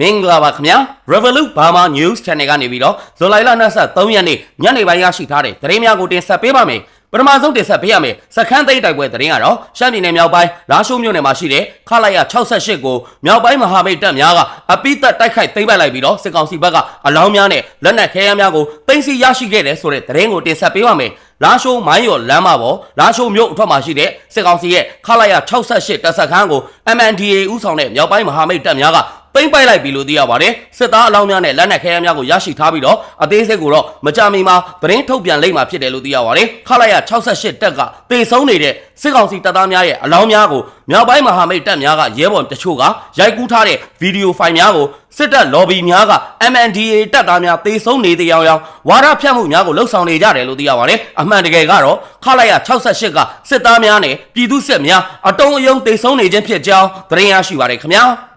မင်္ဂလာပါခင်ဗျာ Revolut Burma News Channel ကနေပြီးတော့ဇူလိုင်လ23ရက်နေ့ညနေပိုင်းရရှိထားတဲ့သတင်းများကိုတင်ဆက်ပေးပါမယ်ပထမဆုံးတင်ဆက်ပေးရမယ်စခန်းသိမ်းတိုက်ပွဲသတင်းကတော့ရှမ်းပြည်နယ်မြောက်ပိုင်းလာရှိုးမြို့နယ်မှာရှိတဲ့ခလာရ68ကိုမြောက်ပိုင်းမဟာမိတ်တပ်များကအပိသက်တိုက်ခိုက်သိမ်းပိုက်လိုက်ပြီးတော့စစ်ကောင်စီဘက်ကအလောင်းများနဲ့လက်နက်ခဲယမ်းများကိုသိမ်းဆည်းရရှိခဲ့တယ်ဆိုတဲ့သတင်းကိုတင်ဆက်ပေးပါမယ်လာရှိုးမိုင်းရော်လမ်းမပေါ်လာရှိုးမြို့အထွတ်မှာရှိတဲ့စစ်ကောင်စီရဲ့ခလာရ68တပ်စခန်းကို MNDA ဥဆောင်တဲ့မြောက်ပိုင်းမဟာမိတ်တပ်များက ပိမ့်ပိုက်လိုက်ပြီလို့သိရပါတယ်စစ်သားအလောင်းများနဲ့လက်နက်ခဲယမ်းများကိုရရှိထားပြီးတော့အသေးစိတ်ကိုတော့မကြမီမှာသတင်းထုတ်ပြန်လိမ့်မှာဖြစ်တယ်လို့သိရပါတယ်ခလာရ68တက်ကတေဆုံးနေတဲ့စစ်ကောင်စီတပ်သားများရဲ့အလောင်းများကိုမြောက်ပိုင်းမဟာမိတ်တပ်များကရဲဘော်တချို့ကရိုက်ကူးထားတဲ့ဗီဒီယိုဖိုင်များကိုစစ်တပ် lobby များက MNDA တပ်သားများတေဆုံးနေတဲ့အကြောင်းဝါဒဖြန့်မှုများကိုလှုပ်ဆောင်နေကြတယ်လို့သိရပါတယ်အမှန်တကယ်ကတော့ခလာရ68ကစစ်သားများနဲ့ပြည်သူစစ်များအတုံးအယုံတေဆုံးနေခြင်းဖြစ်ကြောင်းသတင်းရရှိပါတယ်ခင်ဗျာ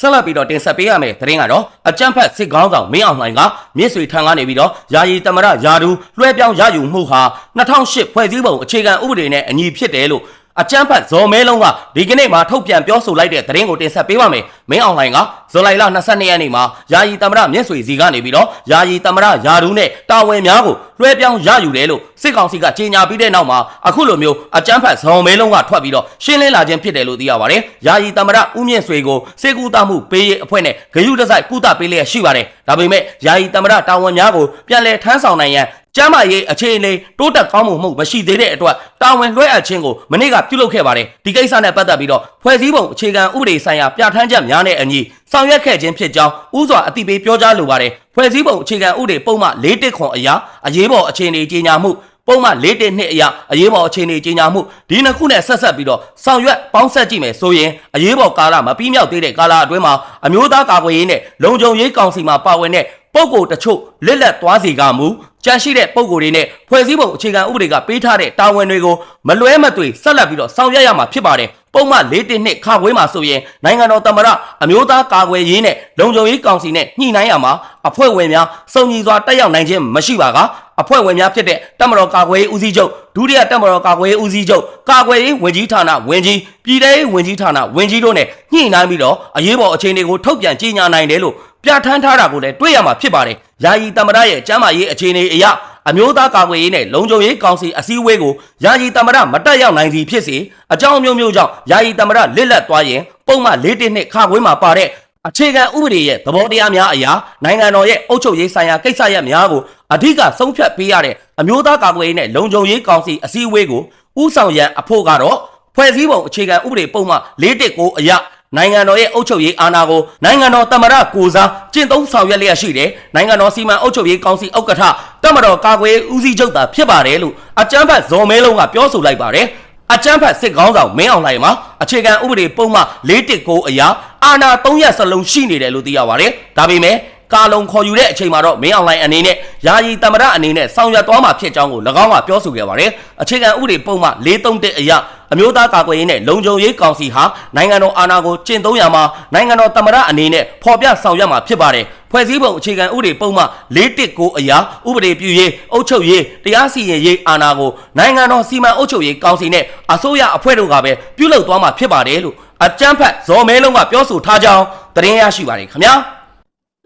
ဆက်လက်ပြီးတော့တင်ဆက်ပေးရမယ့်သတင်းကတော့အကြမ်းဖက်စစ်ကောင်းဆောင်မင်းအောင်လှိုင်ကမြစ်ဆွေထံကနေပြီးတော့ယာယီတမရယာဒူလွှဲပြောင်းရယူမှုဟာ2008ဖွဲ့စည်းပုံအခြေခံဥပဒေနဲ့အညီဖြစ်တယ်လို့ အကြမ်းဖက်ဇော်မဲလုံးကဒီကနေ့မှာထုတ်ပြန်ပြောဆိုလိုက်တဲ့သတင်းကိုတင်ဆက်ပေးပါမယ်။မင်းအောင်လှိုင်ကဇူလိုင်လ22ရက်နေ့မှာယာယီတမရမြစ်ဆွေစီကနေပြီးတော့ယာယီတမရယာဒူနဲ့တာဝန်များကိုလွှဲပြောင်းရယူတယ်လို့စစ်ကောင်စီကကြေညာပြီးတဲ့နောက်မှာအခုလိုမျိုးအကြမ်းဖက်ဇော်မဲလုံးကထွက်ပြီးတော့ရှင်းလင်းလာခြင်းဖြစ်တယ်လို့သိရပါတယ်။ယာယီတမရဦးမြင့်ဆွေကိုစေကူတာမှုပေးရေးအဖွဲ့နဲ့ဂယုတစိုက်ကုသပေးလျက်ရှိပါတယ်။ဒါပေမဲ့ယာယီတမရတာဝန်များကိုပြန်လည်ထမ်းဆောင်နိုင်ရန် ကျမ်းမာရေးအခြေအနေတိုးတက်ကောင်းမှုမှုမရှိသေးတဲ့အတွက်တာဝန်လွှဲအပ်ခြင်းကိုမနေ့ကပြုလုပ်ခဲ့ပါတယ်ဒီကိစ္စနဲ့ပတ်သက်ပြီးတော့ဖွဲ့စည်းပုံအခြေခံဥပဒေဆိုင်ရာပြဋ္ဌာန်းချက်များနဲ့အညီဆောင်ရွက်ခဲ့ခြင်းဖြစ်ကြောင်းဥစွာအတိပေးပြောကြားလိုပါတယ်ဖွဲ့စည်းပုံအခြေခံဥပဒေပုံမှ၄တစ်ခွန်အရာအရေးပေါ်အခြေအနေကြီးညာမှု ပုံမှ၄တစ်နှစ်အရာအရေးပေါ်အခြေအနေကြီးညာမှုဒီနှစ်ခုနဲ့ဆက်ဆက်ပြီးတော့ဆောင်ရွက်ပေါင်းဆက်ကြည့်မယ်ဆိုရင်အရေးပေါ်ကာလမပြီးမြောက်သေးတဲ့ကာလအတွင်းမှာအမျိုးသားကာကွယ်ရေးနဲ့လုံခြုံရေးကောင်စီမှာပါဝင်တဲ့ပုံကိုတချို့လစ်လက်သွားစီကမူကြန့်ရှိတဲ့ပုံကိုယ်တွေနဲ့ဖွဲ့စည်းပုံအခြေခံဥပဒေကပေးထားတဲ့တာဝန်တွေကိုမလွဲမသွေဆက်လက်ပြီးတော့ဆောင်ရွက်ရမှာဖြစ်ပါတယ်ပုံမှန်၄တစ်နှစ်ခါခွေးမှာဆိုရင်နိုင်ငံတော်သမ္မတအမျိုးသားကာကွယ်ရေးနဲ့လုံခြုံရေးကောင်စီနဲ့ညှိနှိုင်းရမှာအဖွဲ့ဝင်များစုံညီစွာတက်ရောက်နိုင်ခြင်းမရှိပါက အဖွဲ့ဝင်များဖြစ်တဲ့တပ်မတော်ကာကွယ်ရေးဦးစီးချုပ်ဒုတိယတပ်မတော်ကာကွယ်ရေးဦးစီးချုပ်ကာကွယ်ရေးဝန်ကြီးဌာနဝန်ကြီးပြည်ထောင်ရေးဝန်ကြီးဌာနဝန်ကြီးတို့နဲ့ညှိနှိုင်းပြီးတော့အရေးပေါ်အခြေအနေကိုထုတ်ပြန်ကြေညာနိုင်တယ်လို့ပြဋ္ဌာန်းထားတာကိုလည်းတွေ့ရမှာဖြစ်ပါတယ်။ယာယီတမရရဲ့ကျမ်းမာရေးအခြေအနေအရအမျိုးသားကာကွယ်ရေးနဲ့လုံခြုံရေးကောင်စီအစည်းအဝေးကိုယာယီတမရမတက်ရောက်နိုင်သည်ဖြစ်စေအကြောင်းမျိုးမျိုးကြောင့်ယာယီတမရလစ်လက်သွားရင်ပုံမှန်၄တစ်နှစ်ခါခွေးမှာပါတဲ့ အခြေခံဥပဒေရဲ့သဘောတရားများအရာနိုင်ငံတော်ရဲ့အုပ်ချုပ်ရေးဆိုင်ရာကိစ္စရပ်များကိုအဓိကဆုံးဖြတ်ပေးရတဲ့အမျိုးသားကာကွယ်ရေးနဲ့လုံခြုံရေးကောင်စီအစည်းအဝေးကိုဥဆောင်ရန်အဖို့ကတော့ဖွဲ့စည်းပုံအခြေခံဥပဒေပုံမှ419အရာနိုင်ငံတော်ရဲ့အုပ်ချုပ်ရေးအာဏာကိုနိုင်ငံတော်တမရကိုစားကျင့်သုံးဆောင်ရွက်လျက်ရှိတယ်နိုင်ငံတော်စီမံအုပ်ချုပ်ရေးကောင်စီဥက္ကဋ္ဌတမတော်ကာကွယ်ဦးစီးချုပ်သာဖြစ်ပါတယ်လို့အကြမ်းဖက်ဇော်မဲလုံးကပြောဆိုလိုက်ပါတယ်အကြမ်းဖက်စစ်ကောင်းဆောင်မင်းအောင်လှိုင်မှာအခြေခံဥပဒေပုံမှ419အရာ အာဏာ3ရက်စလုံးရှိနေတယ်လို့သိရပါတယ်ဒါပေမဲ့ကာလုံခေါ်ယူတဲ့အချိန်မှာတော့မင်းအောင်လှိုင်အနေနဲ့ယာယီတမရအနေနဲ့ဆောင်ရွက်သွားမှာဖြစ်ကြောင်းကို၎င်းကပြောဆိုခဲ့ပါတယ်အခြေခံဥပဒေပုံမှ431အရာအမျိုးသားကာကွယ်ရေးနဲ့လုံခြုံရေးကောင်စီဟာနိုင်ငံတော်အာဏာကိုကျင့်သုံးရမှာနိုင်ငံတော်တမရအနေနဲ့ဖော်ပြဆောင်ရွက်မှာဖြစ်ပါတယ်ဖွဲ့စည်းပုံအခြေခံဥပဒေပုံမှ419အရာဥပဒေပြုရေးအုပ်ချုပ်ရေးတရားစီရင်ရေးအာဏာကိုနိုင်ငံတော်စီမံအုပ်ချုပ်ရေးကောင်စီနဲ့အစိုးရအဖွဲ့တို့ကပဲပြုလုပ်သွားမှာဖြစ်ပါတယ်လို့ အကြမ်းဖက်ဇော်မဲလုံးကပြောဆိုထားကြောင်းသတင်းရရှိပါတယ်ခင်ဗျာ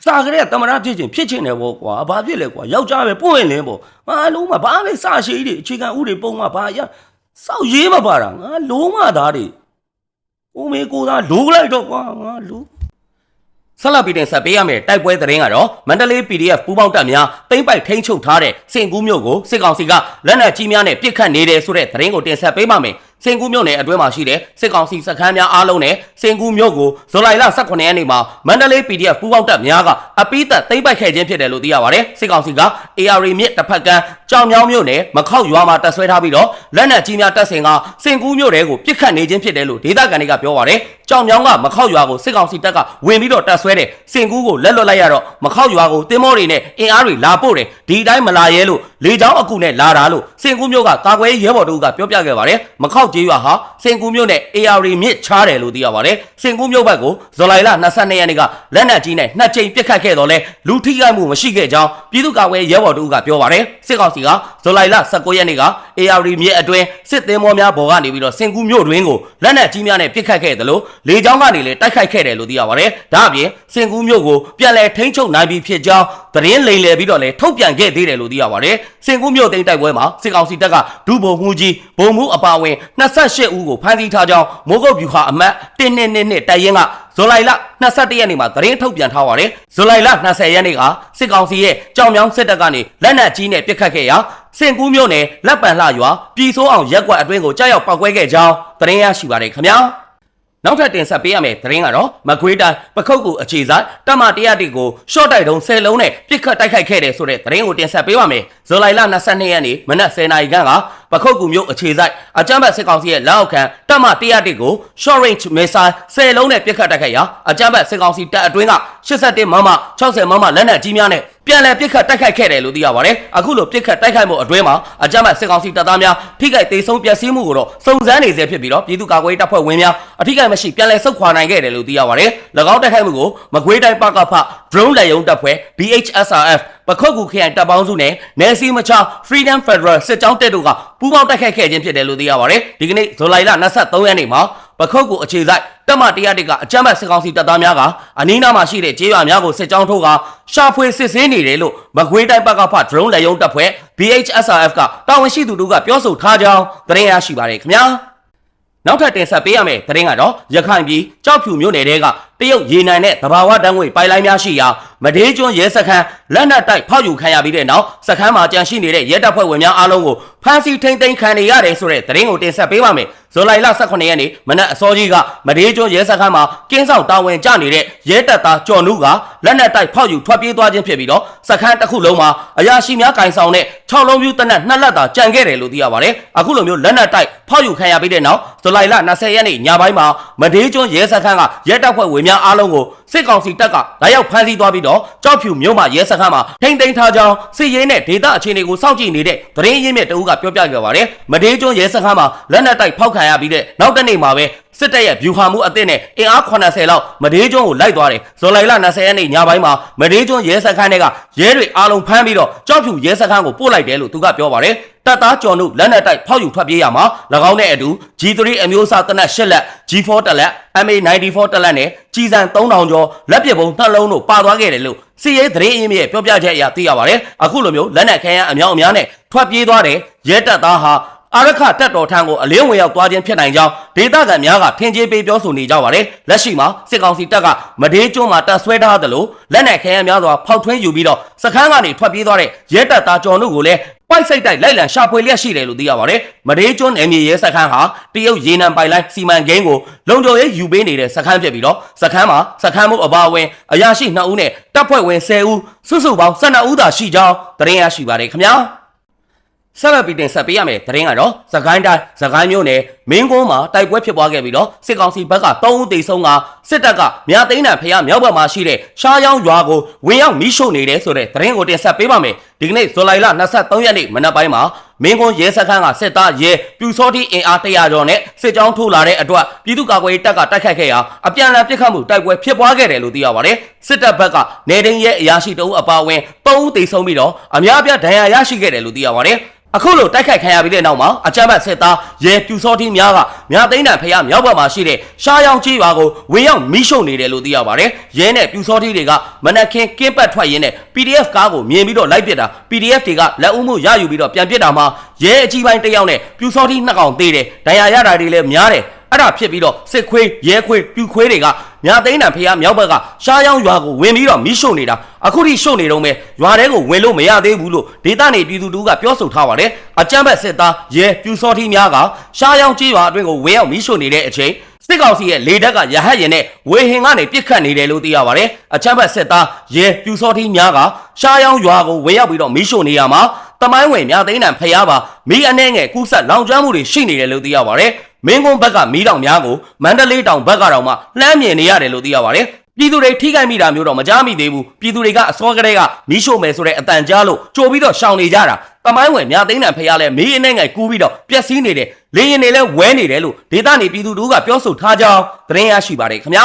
စာကလေးကတမရဖြစ်ချင်းဖြစ်ချင်းတယ်ဗောကွာဘာဖြစ်လဲကွာယောက်ျားပဲပွင့်လင်းဗောငါလုံးမဘာလဲစာရှိတွေအခြေခံဥပဒေပုံမှဘာရစောက်ရေးမပါတာငါလုံးမသားတွေဦးမေကိုသားလိုးလိုက်တော့ကွာငါလိုးဆက်လက်ပြီးတင်ဆက်ပေးရမယ့်တိုက်ပွဲသတင်းကတော့မန္တလေး PDF ပူးပေါင်းတပ်များတိမ့်ပိုက်ထိန်းချုပ်ထားတဲ့စင်ကူးမြို့ကိုစစ်ကောင်စီကလက်နက်ကြီးများနဲ့ပစ်ခတ်နေတယ်ဆိုတဲ့သတင်းကိုတင်ဆက်ပေးပါမယ် စင်ကူးမြို့နယ်အတွင်းမှာရှိတဲ့စစ်ကောင်စီစခန်းများအားလုံးနဲ့စင်ကူးမြို့ကိုဇူလိုင်လ18ရက်နေ့မှာမန္တလေး PDF ပူးပေါင်းတပ်များကအပိသက်သိမ့်ပိုက်ခဲ့ခြင်းဖြစ်တယ်လို့သိရပါတယ်စစ်ကောင်စီက AR မြစ်တစ်ဖက်ကမ်းကြောင်မြောင်းမြို့နယ်မခောက်ရွာမှာတပ်ဆွဲထားပြီးတော့လက်နက်ကြီးများတပ်ဆင်ကစင်ကူးမြို့တဲကိုပစ်ခတ်နေခြင်းဖြစ်တယ်လို့ဒေသခံတွေကပြောပါတယ် ကြောင်မြောင်းကမခောက်ရွာကိုစစ်ကောင်စီတပ်ကဝင်ပြီးတော့တပ်ဆွဲတဲ့စင်ကူးကိုလက်လွတ်လိုက်ရတော့မခောက်ရွာကိုတင်မောတွေနဲ့အင်အားတွေလာပို့တယ်ဒီအတိုင်းမလာရဲလို့လေကြောင်းအကူနဲ့လာတာလို့စင်ကူးမြို့ကကာကွယ်ရေးရဲဘော်တို့ကပြောပြခဲ့ပါတယ်မခောက်ကျေးရွာဟာစင်ကူးမြို့နဲ့ AR မြစ်ချားတယ်လို့သိရပါတယ်စင်ကူးမြို့ဘက်ကိုဇူလိုင်လ22ရက်နေ့ကလက်နက်ကြီးနဲ့နှစ်ကြိမ်ပစ်ခတ်ခဲ့တော့လဲလူထိခိုက်မှုမရှိခဲ့ကြောင်းပြည်သူ့ကာကွယ်ရဲဘော်တို့ကပြောပါတယ်စစ်ကောင်စီကဇူလိုင်လ19ရက်နေ့က AR မြစ်အတွင်းစစ်သင်းမောများပေါ်ကနေပြီးတော့စင်ကူးမြို့တွင်းကိုလက်နက်ကြီးများနဲ့ပစ်ခတ်ခဲ့တယ်လို့ လေကြောင်းကနေလည်းတိုက်ခိုက်ခဲ့တယ်လို့သိရပါတယ်ဒါအပြင်စင်ကူးမြို့ကိုပြန်လည်ထိန်းချုပ်နိုင်ပြီဖြစ်ကြောင်းသတင်းလိမ်လည်ပြီးတော့လည်းထုတ်ပြန်ခဲ့သေးတယ်လို့သိရပါတယ်စင်ကူးမြို့သိမ်းတိုက်ပွဲမှာစစ်ကောင်စီတပ်ကဒုဗိုလ်မှူးကြီးဗိုလ်မှူးအပါအဝင်28ဦးကိုဖမ်းဆီးထားကြောင်းမိုးကုတ်ဗျူဟာအမတ်122တိုက်ရင်ကဇူလိုင်လ22ရက်နေ့မှာသတင်းထုတ်ပြန်ထားပါတယ်ဇူလိုင်လ20ရက်နေ့ကစစ်ကောင်စီရဲ့ကြောင်မြောင်းစစ်တပ်ကနေလက်နက်ကြီးနဲ့ပစ်ခတ်ခဲ့ရာစင်ကူးမြို့နယ်လက်ပံလှရွာပြည်စိုးအောင်ရက်ကွက်အတွင်းကိုကြားရောက်ပောက်ကွဲခဲ့ကြောင်းသတင်းရရှိပါတယ်ခင်ဗျာ နောက်ထပ်တင်ဆက်ပေးရမယ့်သတင်းကတော့မကွေးတိုင်းပခုတ်ကူအခြေဆိုင်တမ100တိကိုရှော့တိုက်တုံး10လုံးနဲ့ပြစ်ခတ်တိုက်ခိုက်ခဲ့တယ်ဆိုတဲ့သတင်းကိုတင်ဆက်ပေးပါမယ်။ဇူလိုင်လ22ရက်နေ့မနက်10:00နာရီခန့်က ပခုတ်ကူမြို့အခြေဆိုင်အကြမ်းဖက်စစ်ကောင်စီရဲ့လက်အောက်ခံတမ100တိကို short range missile 10လုံးနဲ့ပြစ်ခတ်တိုက်ခိုက်ရာအကြမ်းဖက်စစ်ကောင်စီတပ်အတွင်းက81မမ60မမလက်နက်ကြီးများနဲ့ပြန်လည်ပြစ်ခတ်တိုက်ခိုက်ခဲ့တယ်လို့သိရပါတယ်။အခုလိုပြစ်ခတ်တိုက်ခိုက်မှုအတွင်းမှာအကြမ်းဖက်စစ်ကောင်စီတပ်သားများထိခိုက်ဒေဆုံးပျက်စီးမှုကိုတော့စုံစမ်းနေဆဲဖြစ်ပြီးတော့ပြည်သူ့ကာကွယ်ရေးတပ်ဖွဲ့ဝင်များအထိခိုက်မရှိပြန်လည်ဆုတ်ခွာနိုင်ခဲ့တယ်လို့သိရပါတယ်။၎င်းတိုက်ခိုက်မှုကိုမကွေးတိုင်းပကဖ drone လက်ယုံတပ်ဖွဲ့ BHSRF ပခုတ်ကူခရိုင်တပ်ပေါင်းစုနဲ့နယ်စီမချ Freedom Federal စစ်ကြောင်းတပ်တို့ကပူးပေါင်းတိုက်ခိုက်ခဲ့ခြင်းဖြစ်တယ်လို့သိရပါတယ်။ဒီကနေ့ဇူလိုင်လ23ရက်နေ့မှာပခုတ်ကူအခြေစိုက်တပ်မတရားတိကအကြမ်းဖက်စစ်ကောင်စီတပ်သားများကအနီးနားမှာရှိတဲ့ကျေးရွာများကိုစစ်ကြောင်းထုတ်ကရှာဖွေစစ်ဆေးနေတယ်လို့မကွေးတိုင်းပကဖ drone လက်ယုံတပ်ဖွဲ့ BHSRF ကတာဝန်ရှိသူတို့ကပြောဆိုထားကြောင်းသတင်းရရှိပါတယ်ခင်ဗျာ။နောက်ထပ်တင်ဆက်ပေးရမယ့်သတင်းကတော့ရခိုင်ပြည်ကြောက်ဖြူမြို့နယ်တဲကတရုတ်ရေနံနဲ့သဘာဝတန်းငွေပိုင်လိုင်းများရှိရာ မဒေးကျွန်းရဲစခန်းလက်နက်တိုက်ဖောက်ယူခံရပြီးတဲ့နောက်စခန်းမှာကြန့်ရှိနေတဲ့ရဲတပ်ဖွဲ့ဝင်များအားလုံးကိုဖမ်းဆီးထိန်းသိမ်းခံနေရတယ်ဆိုတဲ့သတင်းကိုတင်ဆက်ပေးပါမယ်။ဇူလိုင်လ18ရက်နေ့မနက်အစောကြီးကမဒေးကျွန်းရဲစခန်းမှာကင်းဆောင်တာဝန်ကျနေတဲ့ရဲတပ်သားကျော်နုကလက်နက်တိုက်ဖောက်ယူထွက်ပြေးသွားခြင်းဖြစ်ပြီးတော့စခန်းတစ်ခုလုံးမှာအရာရှိများကင်ဆောင်တဲ့6လုံးပြူတနက်နှစ်လက်သာကြံခဲ့တယ်လို့သိရပါတယ်။အခုလိုမျိုးလက်နက်တိုက်ဖောက်ယူခံရပြီးတဲ့နောက်ဇူလိုင်လ20ရက်နေ့ညပိုင်းမှာမဒေးကျွန်းရဲစခန်းကရဲတပ်ဖွဲ့ဝင်များအားလုံးကိုစစ်ကောင်စီတပ်ကလာရောက်ဖမ်းဆီးသွားပြီးတော့ကြောက်ဖြူမြို့မှာရဲစခန်းမှာထိန်းသိမ်းထားကြောင်းစစ်ရေးနဲ့ဒေသအခြေအနေကိုစောင့်ကြည့်နေတဲ့သတင်းရင်းမြစ်တအုပ်ကပြောပြခဲ့ပါတယ်။မဒေးကျွန်းရဲစခန်းမှာလက်နက်တိုက်ဖောက်ခံရပြီးတဲ့နောက်တစ်နေ့မှာပဲ စစ်တပ်ရဲ့ဗျူဟာမှုအသစ်နဲ့အင်အား80လောက်မဒေးကျွန်းကိုလိုက်သွားတယ်။ဇော်လိုင်လ20ရက်နေ့ညပိုင်းမှာမဒေးကျွန်းရဲစခန်းတွေကရဲတွေအားလုံးဖမ်းပြီးတော့ကြောက်ဖြူရဲစခန်းကိုပို့လိုက်တယ်လို့သူကပြောပါတယ်။တပ်သားကျော်နုလက်နက်တိုက်ဖောက်ယူထွက်ပြေးရမှာ၎င်းနဲ့အတူ G3 အမျိုးအစားတနက်၈လက် G4 တလက် MA94 တလက်နဲ့ကြီးစံ3000ကျော်လက်ပစ်ပုံနှလုံးတို့ပါသွားခဲ့တယ်လို့စီရေးသတင်းအင်းမြစ်ပြောပြချက်အရသိရပါတယ်အခုလိုမျိုးလက်နက်ခဲယမ်းအများအများနဲ့ထွက်ပြေးသွားတဲ့ရဲတပ်သားဟာ အာရခတက်တော်ထံကိုအလင်းဝင်ရောက်သွားခြင်းဖြစ်နိုင်ကြောင်းဒေသခံများကထင်ကြေးပေးပြောဆိုနေကြပါတယ်လက်ရှိမှာစစ်ကောင်စီတပ်ကမဒေးကျွန်းမှာတပ်ဆွဲထားသလိုလက်နက်ခဲယမ်းများစွာဖောက်ထွင်းယူပြီးတော့စခန်းကနေထွက်ပြေးသွားတဲ့ရဲတပ်သားကျော်တို့ကိုလည်းပိုက်စိတ်တိုက်လိုက်လံရှာဖွေလျက်ရှိတယ်လို့သိရပါတယ်။မဒေးကျွန်းနယ်မြေရဲစခန်းဟာတရုတ်ရေနံပိုင်လိုင်းစီမံကိန်းကိုလုံခြုံရေးယူပေးနေတဲ့စခန်းဖြစ်ပြီးတော့စခန်းမှာစခန်းမှုအပါအဝင်အရာရှိ2ဦးနဲ့တပ်ဖွဲ့ဝင်10ဦးစုစုပေါင်း12ဦးသာရှိကြောင်းသတင်းရရှိပါတယ်ခင်ဗျာ။ ဆက်လက်ပြီးတင်ဆက်ပေးရမယ်သတင်းကတော့သခိုင်းတိုင်းသခိုင်းမြို့နယ်မင်းကုန်းမှာတိုက်ပွဲဖြစ်ပွားခဲ့ပြီးတော့စစ်ကောင်စီဘက်က3ဦးသေဆုံးကစစ်တပ်ကမြသိန်းတန်ဖျားမြောက်ဘက်မှာရှိတဲ့ရှားရောင်းရွာကိုဝင်ရောက်မိရှို့နေတယ်ဆိုတဲ့သတင်းကိုတင်ဆက်ပေးပါမယ်ဒီကနေ့ဇူလိုင်လ23ရက်နေ့မနက်ပိုင်းမှာမင်းကုန်းရဲစခန်းကစစ်သားရဲပြူစောတိအင်အား100ကျော်နဲ့စစ်ကြောင်းထိုးလာတဲ့အတွက်ပြည်သူ့ကာကွယ်ရေးတပ်ကတိုက်ခိုက်ခဲ့ရာအပြန်အလှန်ပစ်ခတ်မှုတိုက်ပွဲဖြစ်ပွားခဲ့တယ်လို့သိရပါတယ်စစ်တပ်ဘက်ကနေတိုင်းရဲအရာရှိတအုပ်အပါအဝင်3ဦးသေဆုံးပြီးတော့အများအပြားဒဏ်ရာရရှိခဲ့တယ်လို့သိရပါတယ် အခုလိုတိုက်ခိုက်ခံရပြီးတဲ့နောက်မှာအကြမ်းဖက်စစ်သားရဲပြူစောတိများကမြသိန်းတန်ဖျားမြောက်ဘက်မှာရှိတဲ့ရှားရောင်ကြီးရွာကိုဝင်ရောက်မိရှုံနေတယ်လို့သိရပါတယ်။ရဲနဲ့ပြူစောတိတွေကမနက်ခင်းကင်းပတ်ထွက်ရင်းနဲ့ PDF ကားကိုမြင်ပြီးတော့လိုက်ပစ်တာ PDF တွေကလက်ဦးမှုရယူပြီးတော့ပြန်ပစ်တာမှာရဲအကြီးပိုင်းတစ်ယောက်နဲ့ပြူစောတိနှစ်ကောင်သေးတယ်။ဒဏ်ရာရတာတွေလည်းများတယ်။ အဲ့ဒါဖြစ်ပြီးတော့စစ်ခွေးရဲခွေးပြူခွေးတွေကမြသိန်းတန်ဖျားမြောက်ဘက်ကရှားရောင်ရွာကိုဝင်ပြီးတော့မိရှုံနေတာအခုထိရှုံနေတော့မယ်ရွာထဲကိုဝင်လို့မရသေးဘူးလို့ဒေသနေပြည်သူတို့ကပြောဆိုထားပါတယ်အကြမ်းဖက်စစ်သားရဲပြူစောတိများကရှားရောင်ကြီးရွာအတွင်းကိုဝင်ရောက်မိရှုံနေတဲ့အချိန်စစ်ကောင်စီရဲ့လေတပ်ကရဟတ်ရင်နဲ့ဝေဟင်ကနေပြစ်ခတ်နေတယ်လို့သိရပါတယ်အချမ်းဘတ်စစ်သားရဲပြူစောတိများကရှားရောင်ရွာကိုဝင်ရောက်ပြီးတော့မိရှို့နေရမှာ တမိုင်းဝင်မြသိန်းတန်ဖျားပါမိအနှဲငယ်ကူးဆက်လောင်ကျွမ်းမှုတွေရှိနေတယ်လို့သိရပါတယ်မင်းကုန်းဘက်ကမီးတောင်များကိုမန္တလေးတောင်ဘက်ကတော့မှလှမ်းမြင်နေရတယ်လို့သိရပါတယ်ပြည်သူတွေထိခိုက်မိတာမျိုးတော့မကြားမိသေးဘူးပြည်သူတွေကအစောကတည်းကမီးရှို့မယ်ဆိုတဲ့အတန်ကြားလို့ကြိုပြီးတော့ရှောင်နေကြတာတမိုင်းဝင်မြသိန်းတန်ဖျားလဲမီးအနှဲငယ်ကူးပြီးတော့ပျက်စီးနေတယ်လေရင်တွေလဲဝဲနေတယ်လို့ဒေသနေပြည်သူတို့ကပြောဆိုထားကြောင်းသတင်းရရှိပါတယ်ခင်ဗျာ